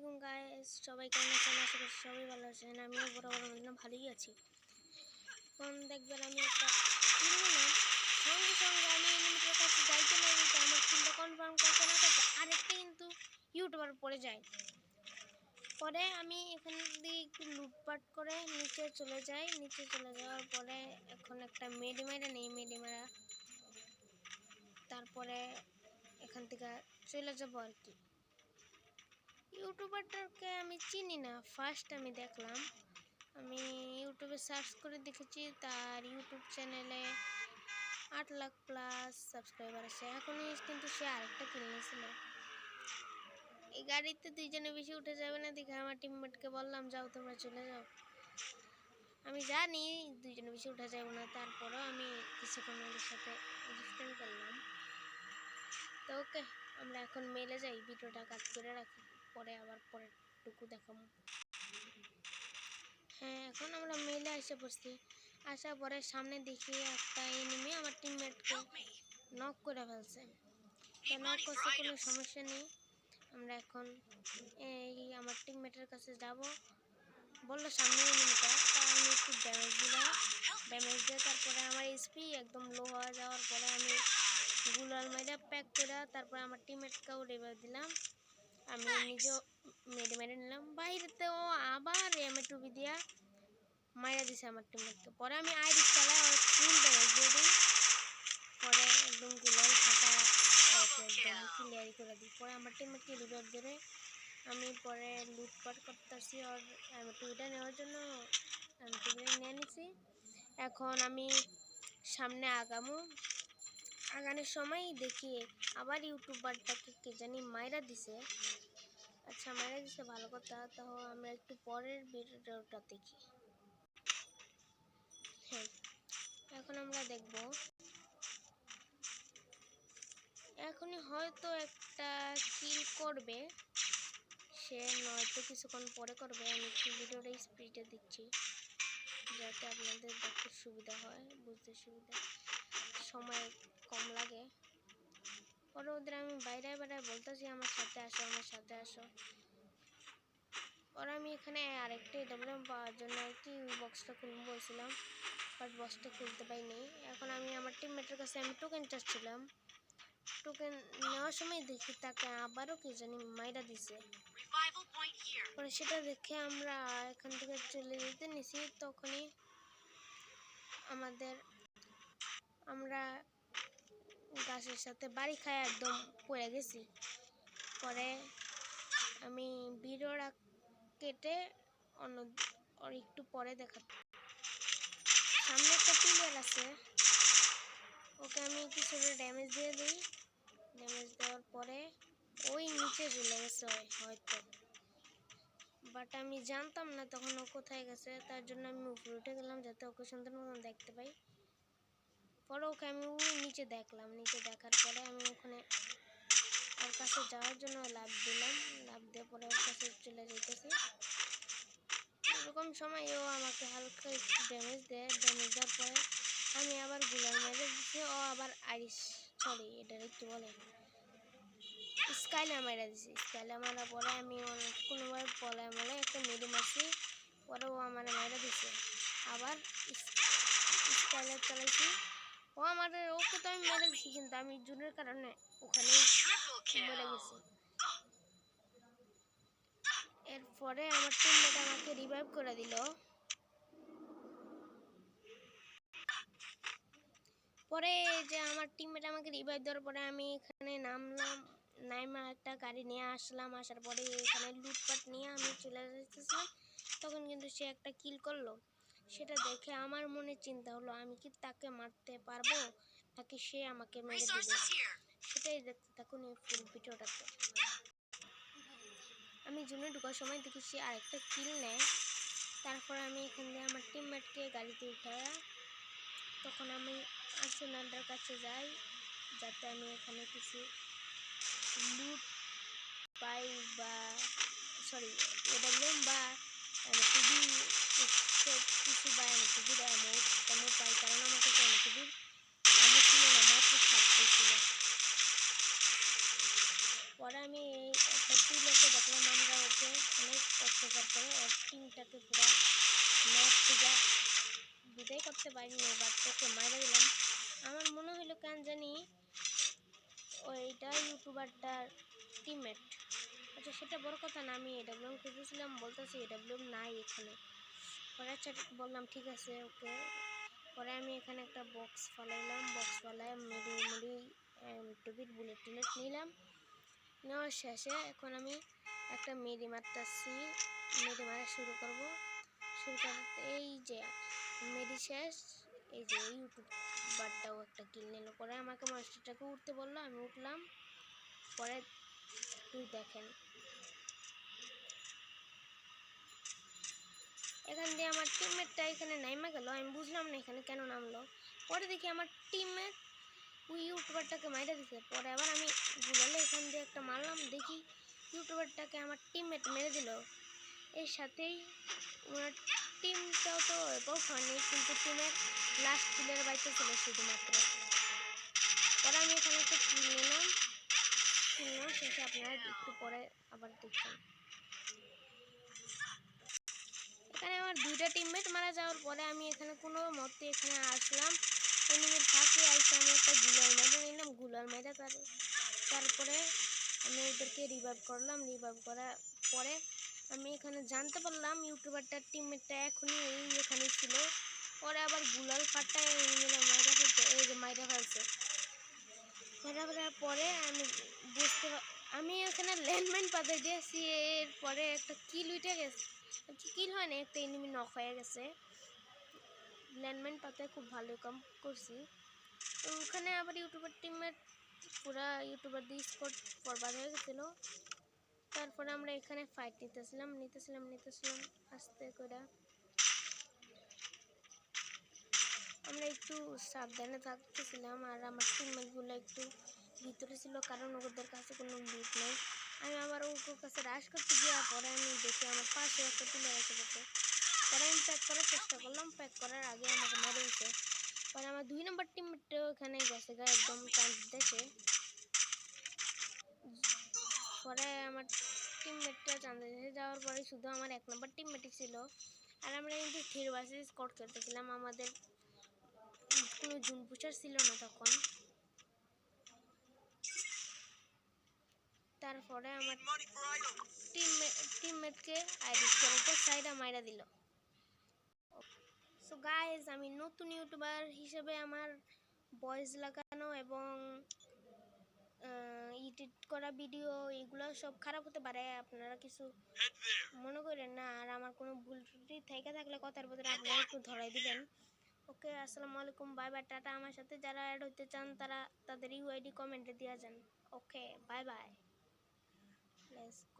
আলাইকুম গাইস সবাই কেমন আছেন? আশা করছি সবাই ভালো আছেন। আমিও বরাবর মতন ভালোই আছি। এখন দেখবেন আমি একটা সঙ্গে সঙ্গে আমি এনিমিটার কাছে যাইতে না যাইতে আমার কিলটা কনফার্ম করতে না করতে আরেকটা কিন্তু ইউটিউবার পড়ে যায়। পরে আমি এখান দিয়ে একটু লুটপাট করে নিচে চলে যাই। নিচে চলে যাওয়ার পরে এখন একটা মেডি মেরে নেই মেডি মেরা তারপরে এখান থেকে চলে যাব আর কি। ইউটিউবারটাকে আমি চিনি না। ফার্স্ট আমি দেখলাম, আমি ইউটিউবে সার্চ করে দেখেছি, তার ইউটিউব চ্যানেলে আট লাখ প্লাস সাবস্ক্রাইবার আছে। এখনই কিন্তু সে আরেকটা কিনে নিয়েছিল। এই গাড়িতে দুইজনে বেশি উঠে যাবে না, দেখে আমার টিমমেটকে বললাম, যাও তোমরা চলে যাও। আমি জানি দুইজনে বেশি উঠে যাব না, তারপরেও আমি কিছুক্ষণ ওদের সাথে স্পেন্ড করলাম। তো ওকে আমরা এখন মেলে যাই, ভিডিওটা কাট করে রাখি। পরে আবার পরের টুকু দেখাবো। হ্যাঁ এখন আমরা মেলে এসে পড়ছি আসার পরে সামনে দেখি একটা এনিমি আমার টিমমেটকে নক করে ফেলছে। তো নক করছে কোনো সমস্যা নেই। আমরা এখন এই আমার টিমমেটের কাছে যাব। বলল সামনে এনিমিটা তা আমি একটু ড্যামেজ দিলাম। ড্যামেজ দিয়ে তারপরে আমার এসপি একদম লো হয়ে যাওয়ার পরে আমি গুলাল মেরে প্যাক করে তারপরে আমার টিমমেটকেও রেবার দিলাম। আমি নিজেও মেরে মেরে নিলাম। বাইরেতেও আবার এমএ টুপি দিয়া মাইরা দিছে আমার টিমমেটকে পরে আমি আইরিস চালাই আর ফুল ড্যামেজ দিয়ে দিই। পরে একদম গুলাল ফাটা ক্লিয়ারি করে দিই। পরে আমার টিমমেটকে রিভাইভ ধরে আমি পরে লুটপাট করতেছি আর এমএ টুপিটা নেওয়ার জন্য। এমএ টুপিটা নিয়ে নিছি। এখন আমি সামনে আগামো। আগানোর সময় দেখি আবার ইউটিউবারটাকে কে জানি মাইরা দিছে। আচ্ছা মাইরা দিছে ভালো কথা তো আমরা একটু পরের ভিডিওটা দেখি। হ্যাঁ এখন আমরা দেখব। এখনই হয়তো একটা কিল করবে। সে নয়তো কিছুক্ষণ পরে করবে। আমি একটু ভিডিওটা স্পিডে দিচ্ছি, যাতে আপনাদের দেখতে সুবিধা হয়, বুঝতে সুবিধা। সময় কম লাগে। পরে ওদের আমি বাইরে বাইরে বলতেছি আমার সাথে আসো আমার সাথে আসো। ওরা আমি এখানে আরেকটা ডব্লিউএম পাওয়ার জন্য একটি বক্সটা খুলবো বলছিলাম বাট বক্সটা খুলতে পাইনি এখন আমি আমার টিমমেটের কাছে আমি টোকেন চাচ্ছিলাম। টোকেন নেওয়ার সময় দেখি তাকে আবারও কি জানি মাইরা দিছে। পরে সেটা দেখে আমরা এখান থেকে চলে যেতে নিছি তখনই আমাদের আমরা গাছের সাথে বাড়ি খায় একদম পড়ে গেছি। পরে আমি ভিডিওটা কেটে অন্য একটু পরে দেখা সামনে একটা প্লেয়ার আছে। ওকে আমি কিছুটা ড্যামেজ দিয়ে দিই। ড্যামেজ দেওয়ার পরে ওই নিচে চলে গেছে হয়তো। বাট আমি জানতাম না তখন ও কোথায় গেছে, তার জন্য আমি উপরে উঠে গেলাম যাতে ওকে সুন্দর মতন দেখতে পাই। পরে ওকে আমি নিচে দেখলাম। নিচে দেখার পরে আমি ওখানে ওর কাছে যাওয়ার জন্য লাভ দিলাম। লাভ দিয়ে পরে ওর কাছে চলে যেতেছি এরকম সময় ও আমাকে হালকা একটু ড্যামেজ দেয়। ড্যামেজ দেওয়ার পরে আমি আবারগুলার মেরে দিচ্ছি ও আবার আইরিশ সরি এটা একটু বলে। স্কাইলে মারা দিছি। স্কাইলে মারার পরে আমি কোনোভাবে পলায় মলে একটা মেরে মারছি। পরে ও আমার মারা দিছে। আবার স্কাইলে চালাইছি। ও আমার ওকে তো আমি মেরে দিছি, কিন্তু আমি জুনের কারণে ওখানে মরে গেছি। এরপরে আমার টিমমেট আমাকে রিভাইভ করে দিল। পরে যে আমার টিমমেট আমাকে রিভাইভ দেওয়ার পরে আমি এখানে নামলাম, নাইমা একটা গাড়ি নিয়ে আসলাম, আসার পরে এখানে লুটপাট নিয়ে আমি চলে যেতেছিলাম তখন কিন্তু সে একটা কিল করল। সেটা দেখে আমার মনে চিন্তা হলো আমি কি তাকে মারতে পারব? নাকি সে আমাকে মেরে দেবে? সেটাই দেখতে থাকুন এই ফুল ভিডিওটাতে। আমি জুনে ঢুকার সময় দেখি সে আরেকটা কিল নেয়। তারপর আমি এখান দিয়ে আমার টিমমেটকে গাড়িতে উঠায় তখন আমি আর্সেনালটার কাছে যাই যাতে আমি এখানে কিছু লুট পাই বা সরি এডাব্লিউএম বা টিভি কিছু বা টিভির এমন তেমন পাই, কারণ আমার কাছে টিভির আমার ছিল না, মাত্র সাতটাই ছিল। পরে আমি এই একটা প্লেয়ারকে দেখলাম, আমরা ওকে তারপরে ওর টিমটাকে পুরো ম্যাচ থেকে বিদায় করতে পারিনি, এবার তোকে মারা দিলাম। আমার মনে হইল কেন জানি ওইটা ইউটিউবারটার টিমমেট আচ্ছা সেটা বড় কথা না, আমি এডাব্লিউএম খুঁজেছিলাম বলতেছি এডাব্লিউএম নাই এখানে। পরে বললাম, ঠিক আছে, ওকে। পরে আমি এখানে একটা বক্স ফালাইলাম বক্স ফালাই মেডি মেডি টুবিট বুলেট টুলেট নিলাম। নেওয়ার শেষে এখন আমি একটা মেডি মারতেছি, মেডি মারা শুরু করব। শুরু করতে এই যে মেডি শেষ, এই যে ইউটিউব বারটাও একটা কিল নিল। পরে আমাকে মাস্টারটাকে উঠতে বলল, আমি উঠলাম। পরে তুই দেখেন। এখান দিয়ে আমার টিমমেটটা এখানে নাইমা গেল। আমি বুঝলাম না এখানে কেন নামলো। পরে দেখি আমার টিমমেট ওই ইউটিউবারটাকে মাইরা দিছে। পরে আবার আমি গুলালে এখান দিয়ে একটা মারলাম। দেখি ইউটিউবারটাকে আমার টিমমেট মেরে দিল। এর সাথেই ওনার টিমটাও তো এবাউট হয়নি, কিন্তু টিমের লাস্ট প্লেয়ার বাইতে ছিল শুধুমাত্র পরে আমি এখানে একটা কিল নিলাম। নেওয়া শেষে আপনারা একটু পরে আবার দেখবেন। এখানে আমার দুইটা টিমমেট মারা যাওয়ার পরে আমি এখানে কোনো মতে এখানে আসলাম। এনিমির ফাঁকে আইসে আমি একটা গুলাল মেরে নিলাম, গুলাল মেরে তার তারপরে আমি ওদেরকে রিভাইভ করলাম। রিভাইভ করার পরে আমি এখানে জানতে পারলাম, ইউটিউবারটার টিমমেটটা এখনই এই এখানে ছিল। পরে আবার গুলাল ফাটায় এনিমিরা মাইরা ফেলছে, এই যে মাইরা ফেলছে। মাইরা ফেলার পরে আমি বুঝতে আমি এখানে ল্যান্ডমাইন পাতে দিয়েছি এরপরে একটা কিল উঠে গেছে। কিল হয় না, একটা এনিমি নক হয়ে গেছে। ল্যান্ডমাইন পাতে খুব ভালো কাম করছি। তো ওখানে আবার ইউটিউবার টিমের পুরা ইউটিউবার দিয়ে বরবাদ হয়ে গেছিল। তারপরে আমরা এখানে ফাইট নিতেছিলাম নিতেছিলাম নিতেছিলাম, আস্তে করে। আমরা একটু সাবধানে থাকতেছিলাম আর আমার টিমমেটগুলো একটু ভিতরে ছিল, কারণ ওদের কাছে কোনো লুট নেই। আমি আবার ওর কাছে রাশ করতে গিয়ে পরে আমি দেখি আমার পাশে একটা তুলে রেখে দিতে পরে আমি প্যাক করার চেষ্টা করলাম প্যাক করার আগে আমাকে মেরে দিতে পরে আমার দুই নম্বর টিমমেটটাও এখানে গেছে, গা একদম চান্স দেখে পরে আমার টিমমেটটা চান্স দেখে যাওয়ার পরে শুধু আমার এক নম্বর টিমমেটই ছিল। আর আমরা কিন্তু থ্রি ভার্সেস স্কট খেলতেছিলাম, আমাদের কোনো জুন পুষার ছিল না তখন। তারপরে আমার টিমমেট টিমমেটকে ক্যারেক্টার সাইডা মাইরা দিল। সো গাইজ আমি নতুন ইউটিউবার হিসেবে আমার ভয়েস লাগানো এবং এডিট করা ভিডিও এগুলো সব খারাপ হতে পারে, আপনারা কিছু মনে করেন না। আর আমার কোনো ভুল ত্রুটি থেকে থাকলে কথার ভিতরে আপনারা একটু ধরাই দিবেন। ওকে, আসসালামু আলাইকুম বাই বাই টাটা। আমার সাথে যারা অ্যাড হতে চান, তারা তাদের ইউআইডি কমেন্টে দেওয়া যান। Okay bye bye let's go.